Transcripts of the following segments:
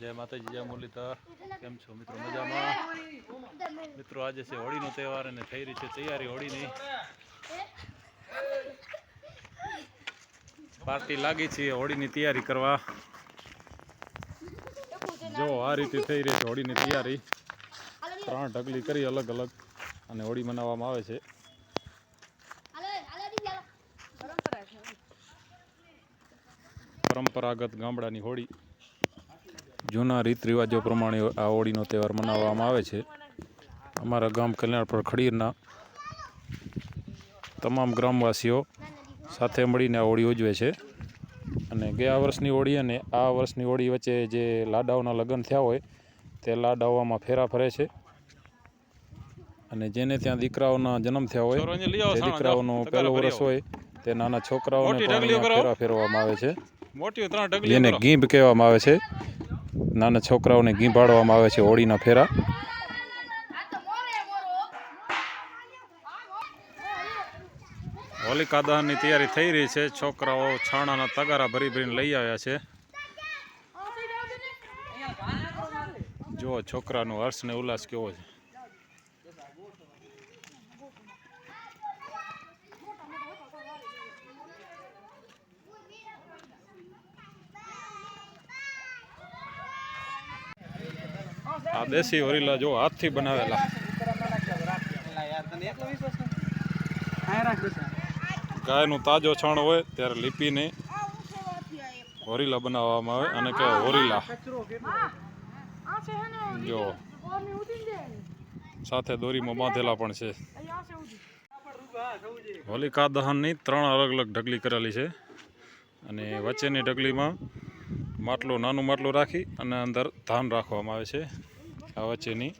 જય માતાજી, જય મુરલીધર. કેમ છો મિત્રો? મજામાં? મિત્રો, આજે છે હોળીનો તહેવાર અને થઈ રહી છે તૈયારી હોળીની. પાર્ટી લાગી છે હોળીની તૈયારી કરવા. જો, આ રીતે થઈ રહી છે હોળીની તૈયારી. ત્રણ ઢગલી કરી અલગ અલગ અને હોળી મનાવવામાં આવે છે. પરંપરાગત ગામડાની હોળી. જૂના રીત રિવાજો પ્રમાણે આ હોળીનો તહેવાર મનાવવામાં આવે છે. અમારા ગામ કલ્યાણપુર ખડીરના તમામ ગ્રામવાસીઓ સાથે મળીને આ હોળી ઉજવે છે. અને ગયા વર્ષની હોળી અને આ વર્ષની હોળી વચ્ચે જે લાડાઓના લગ્ન થયા હોય તે લાડાઓમાં ફેરા ફરે છે. અને જેને ત્યાં દીકરાઓના જન્મ થયા હોય તે દીકરાઓનો પહેલો વર્ષ હોય તે નાના છોકરાઓને ફેરા ફેરવામાં આવે છે. જેને ગીંભ કહેવામાં આવે છે. નાના છોકરાઓને ગીંભાડવામાં આવે છે હોળીના ફેરા. હોલિકા દહનની તૈયારી થઈ રહી છે. છોકરાઓ છાણાના તગારા ભરી ભરીને લઈ આવ્યા છે. જુઓ છોકરાનો હર્ષ ને ઉલ્લાસ કેવો છે. આ દેશી હોરીલા જો હાથથી બનાવેલા. ગાયનું તાજો છાણ હોય ત્યારે લીપીને હોરીલા બનાવવામાં આવે અને કે હોરીલા જો. સાથે દોરીમાં બાંધેલા પણ છે. હોલિકા દહનની ત્રણ અલગ અલગ ઢગલી કરેલી છે. અને વચ્ચેની ઢગલીમાં માટલું, નાનું માટલું રાખી અને અંદર ધાન રાખવામાં આવે છે આ વચ્ચેની.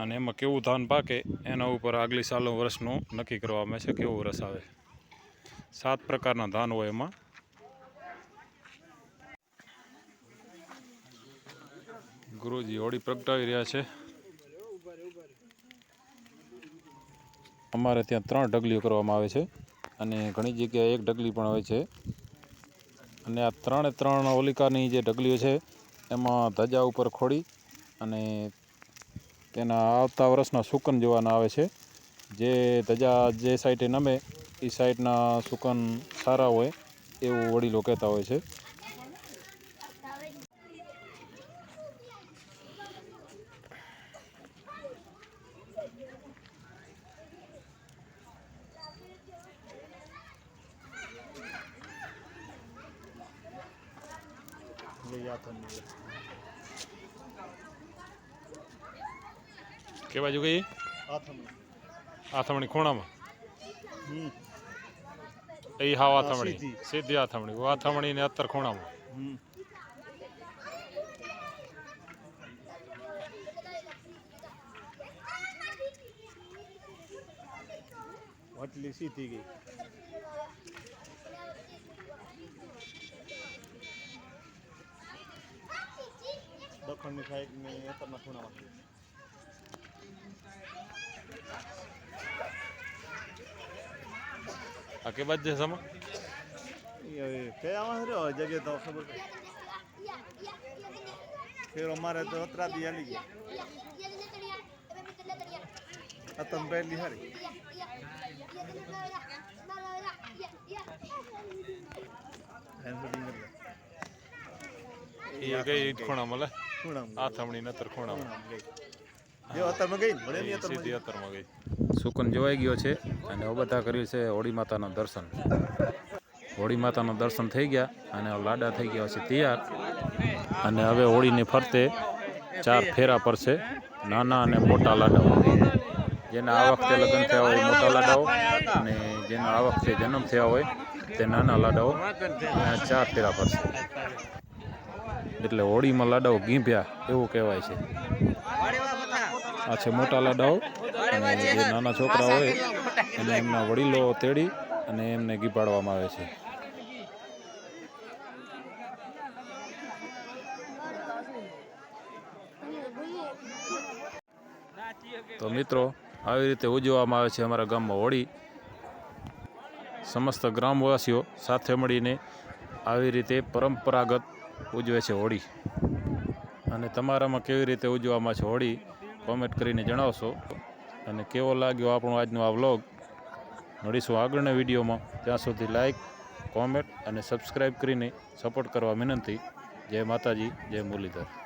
અને એમાં કેવું ધાન પાકે એના ઉપર આગલી સાલનું વર્ષનું નક્કી કરવામાં આવે છે કેવું વર્ષ આવે. સાત પ્રકારના ધાન હોય એમાં. ગુરુજી હોળી પ્રગટાવી રહ્યા છે. અમારે ત્યાં ત્રણ ઢગલીઓ કરવામાં આવે છે અને ઘણી જગ્યાએ એક ઢગલી પણ હોય છે. અને આ ત્રણે ત્રણ હોલિકાની જે ઢગલીઓ છે, એમાં ધજા ઉપર ખોડી અને તેના આવતા વર્ષના સુકન જોવાના આવે છે. જે ધજા જે સાઈડે નમે એ સાઈડના સુકન સારા હોય એવું વડીલો કહેતા હોય છે. કે બાજુ ગઈ આથમણી. ખૂણામાં? એ હાવ આથમણી. સીધી. આથમણી. આથમણી ને અત્તર ખૂણામાં. વટલી સીધી ગઈ. દખણની સાઈડ ને અત્યારના ખૂણામાં આ કે બાદ છે સમા કયામાં રહ્યો? જગ્યાએ તો ખબર. ફેર અમારે તો અત્રાદી હાલી ગયા. અત્તમ પહેલી હારી. કરી એ ગઈ ખૂણામાં લે. આથમણી નતર ખૂણામાં. ગઈ. સીધી સુકન જોવાઈ ગયો છે અને હવે બધા કર્યું છે હોળી માતાનું દર્શન. હોળી માતાના દર્શન થઈ ગયા અને લાડા થઈ ગયા છે તૈયાર. અને હવે હોળીની ફરતે ચાર ફેરા પડશે નાના અને મોટા લાડાઓ. જેના આ વખતે લગ્ન થયા હોય મોટા લાડાઓ અને જેના આ વખતે જન્મ થયા હોય તે નાના લાડાઓ. અને ચાર ફેરા પડશે એટલે હોળીમાં લાડાઓ ગીંભ્યા, એવું કહેવાય છે. આ છે મોટા લાડાઓ. અને જે નાના છોકરા હોય, એને એમના વડીલો તેડી અને એમને ગીપાડવામાં આવે છે. તો મિત્રો, આવી રીતે ઉજવવામાં આવે છે અમારા ગામમાં હોળી. સમસ્ત ગ્રામવાસીઓ સાથે મળીને આવી રીતે પરંપરાગત ઉજવે છે હોળી. અને તમારામાં કેવી રીતે ઉજવામાં છે હોળી કોમેન્ટ કરીને જણાવશો. અને કેવો લાગ્યો આપણો આજનો આ વ્લોગ મળીશું આગળના વિડીયોમાં. ત્યાં સુધી લાઈક કોમેન્ટ અને સબસ્ક્રાઈબ કરીને સપોર્ટ કરવા વિનંતી. જય માતાજી, જય મુરલીધર.